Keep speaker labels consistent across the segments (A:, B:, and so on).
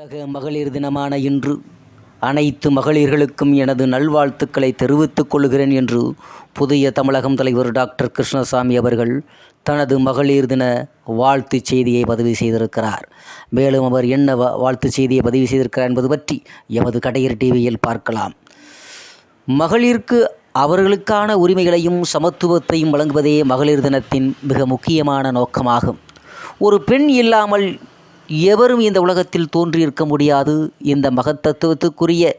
A: உலக மகளிர் தினமான இன்று அனைத்து மகளிர்களுக்கும் எனது நல்வாழ்த்துக்களை தெரிவித்துக் கொள்கிறேன் என்று புதிய தமிழகம் தலைவர் டாக்டர் கிருஷ்ணசாமி அவர்கள் தனது மகளிர் தின வாழ்த்துச் செய்தியை பதிவு செய்திருக்கிறார். மேலும் அவர் என்ன வாழ்த்து செய்தியை பதிவு செய்திருக்கிறார் என்பது பற்றி எமது கடையர் டிவியில் பார்க்கலாம். மகளிருக்கு அவர்களுக்கான உரிமைகளையும் சமத்துவத்தையும் வழங்குவதே மகளிர் தினத்தின் மிக முக்கியமான நோக்கமாகும். ஒரு பெண் இல்லாமல் எவரும் இந்த உலகத்தில் தோன்றியிருக்க முடியாது. இந்த மகத்தத்துவத்துக்குரிய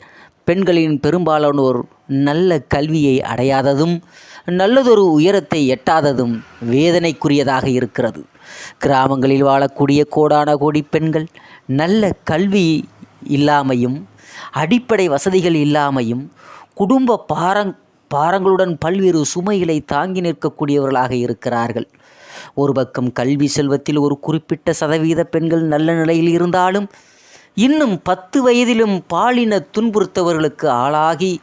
A: பெண்களின் பெரும்பாலானோர் நல்ல கல்வியை அடையாததும் நல்லதொரு உயரத்தை எட்டாததும் வேதனைக்குரியதாக இருக்கிறது. கிராமங்களில் வாழக்கூடிய கோடான கோடி பெண்கள் நல்ல கல்வி இல்லாமையும் அடிப்படை வசதிகள் இல்லாமையும் குடும்ப பாரங் பாரங்களுடன் பல்வேறு சுமைகளை தாங்கி நிற்கக்கூடியவர்களாக இருக்கிறார்கள். ஒரு பக்கம் கல்வி செல்வத்தில் ஒரு குறிப்பிட்ட சதவீத பெண்கள் நல்ல நிலையில் இருந்தாலும் இன்னும் பத்து வயதிலும் பாலின துன்புறுத்தவர்களுக்கு ஆளாகி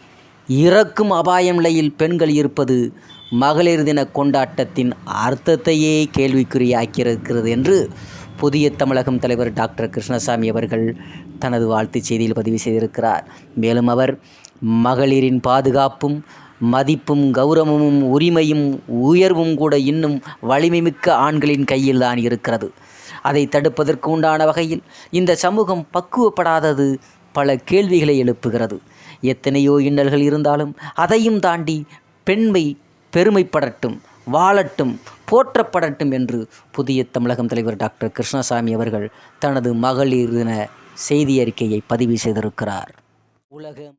A: இறக்கும் அபாயம் நிலையில் பெண்கள் இருப்பது மகளிர் தின கொண்டாட்டத்தின் அர்த்தத்தையே கேள்விக்குறியாக்கியிருக்கிறது என்று புதிய தமிழகம் தலைவர் டாக்டர் கிருஷ்ணசாமி அவர்கள் தனது வாழ்த்துச் செய்தியில் பதிவு செய்திருக்கிறார். மேலும் அவர் மகளிரின் பாதுகாப்பும் மதிப்பும் கௌரவமும் உரிமையும் உயர்வும் கூட இன்னும் வலிமைமிக்க ஆண்களின் கையில் தான் இருக்கிறது. அதை தடுப்பதற்கு உண்டான வகையில் இந்த சமூகம் பக்குவப்படாதது பல கேள்விகளை எழுப்புகிறது. எத்தனையோ இன்னல்கள் இருந்தாலும் அதையும் தாண்டி பெண்மை பெருமைப்படட்டும் வாழட்டும் போற்றப்படட்டும் என்று புதிய தமிழகம் தலைவர் டாக்டர் கிருஷ்ணசாமி அவர்கள் தனது மகளிர் தின செய்தி அறிக்கையை பதிவு செய்திருக்கிறார். உலக